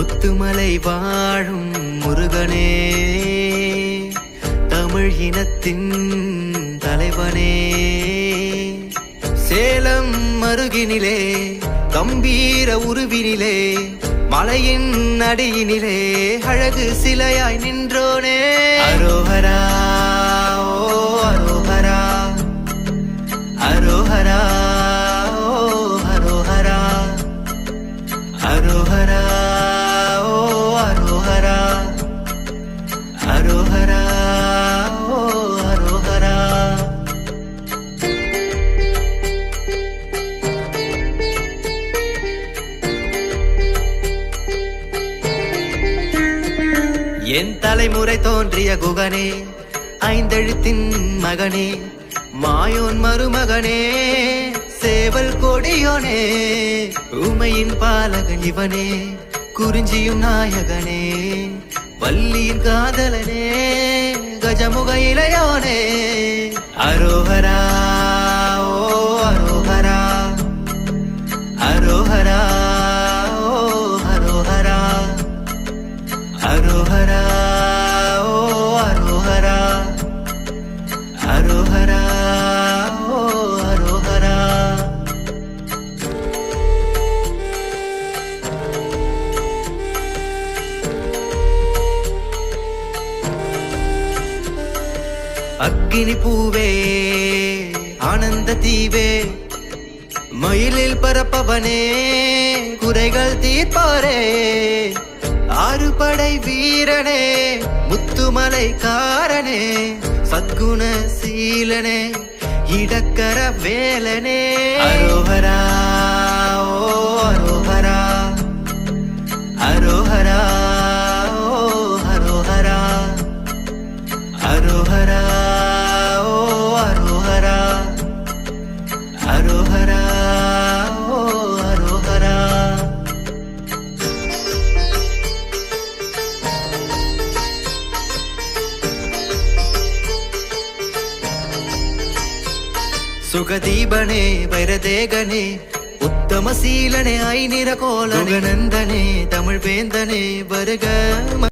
முத்துமலை வாழும் முருகனே தமிழ் இனத்தின் தலைவனே. சேலம் மருகினிலே கம்பீர உருவினிலே மலையின் அடியினிலே அழகு சிலையாய் நின்றோனே. அரோஹரா ஓ அரோஹரா அரோஹரா ஓ அரோஹரா அரோஹரா. என் தலைமுறை தோன்றிய குகனே ஐந்தெழுத்தின் மகனே மாயோன் மருமகனே சேவல் கொடியோனே உமையின் பாலகன் இவனே குறிஞ்சியும் நாயகனே வள்ளியின் காதலனே கஜமுக இளையோனே. அரோஹரா ஓ அரோஹரா அரோஹரா. அரோஹரா ஓ அரோஹரா அரோஹரா ஓ அரோஹரா அக்கினி பூவே ஆனந்த தீவே மயிலில் பரப்பவனே குறைகள் தீர்ப்பாரே ஆறு வீரனே முத்துமலை காரனே சத்குண சீலனே இடக்கர வேலனே. அரோஹரா சுகதீபனே வைரதேகனே உத்தமசீலனே ஐநிற கோலனே நந்தனே தமிழ் வேந்தனே வருக